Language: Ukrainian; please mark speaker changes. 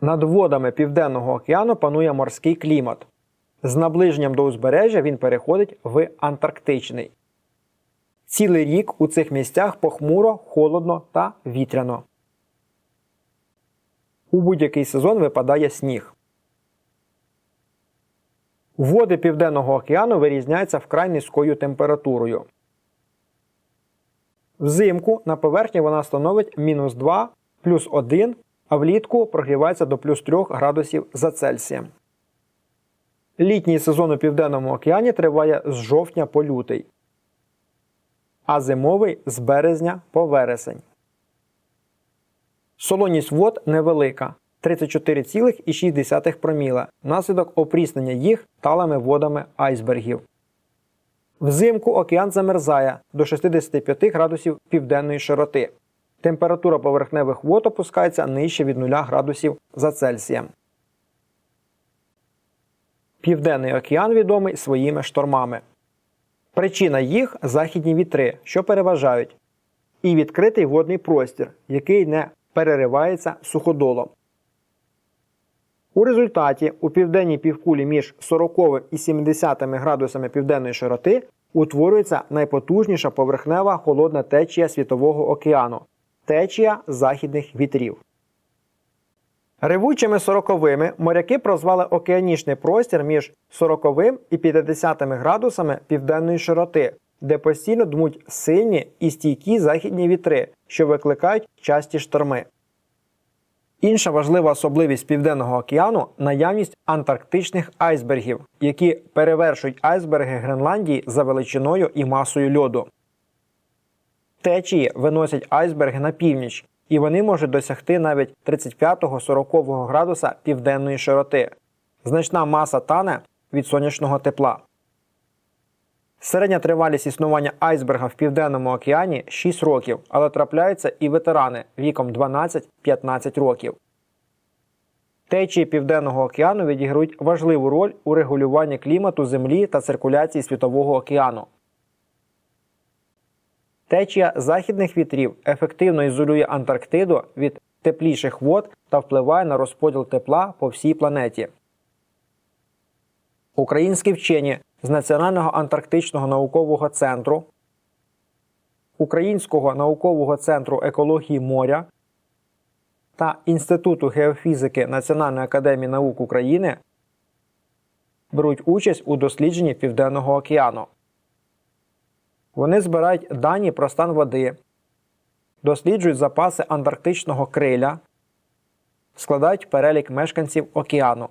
Speaker 1: Над водами Південного океану панує морський клімат. З наближенням до узбережжя він переходить в Антарктичний. Цілий рік у цих місцях похмуро, холодно та вітряно. У будь-який сезон випадає сніг. Води Південного океану вирізняються вкрай низькою температурою. Взимку на поверхні вона становить мінус 2 плюс 1, а влітку прогрівається до плюс 3 градусів за Цельсієм. Літній сезон у Південному океані триває з жовтня по лютий, а зимовий з березня по вересень. Солоність вод невелика 34,6 проміла внаслідок опріснення їх талими водами айсбергів. Взимку океан замерзає до 65 градусів південної широти. Температура поверхневих вод опускається нижче від 0 градусів за Цельсієм. Південний океан відомий своїми штормами. Причина їх західні вітри, що переважають, і відкритий водний простір, який не переривається суходолом. У результаті у південній півкулі між 40 і 70 градусами південної широти утворюється найпотужніша поверхнева холодна течія Світового океану течія західних вітрів. Ревучими сороковими моряки прозвали океанічний простір між 40 і 50 градусами південної широти, де постійно дмуть сильні і стійкі західні вітри, що викликають часті шторми. Інша важлива особливість Південного океану наявність антарктичних айсбергів, які перевершують айсберги Гренландії за величиною і масою льоду. Течії виносять айсберги на північ, і вони можуть досягти навіть 35-40 градуса південної широти. Значна маса тане від сонячного тепла. Середня тривалість існування айсберга в Південному океані 6 років, але трапляються і ветерани віком 12-15 років. Течії Південного океану відіграють важливу роль у регулюванні клімату Землі та циркуляції Світового океану. Течія західних вітрів ефективно ізолює Антарктиду від тепліших вод та впливає на розподіл тепла по всій планеті. Українські вчені з Національного антарктичного наукового центру, Українського наукового центру екології моря та Інституту геофізики Національної академії наук України беруть участь у дослідженні Південного океану. Вони збирають дані про стан води, досліджують запаси антарктичного криля, складають перелік мешканців океану.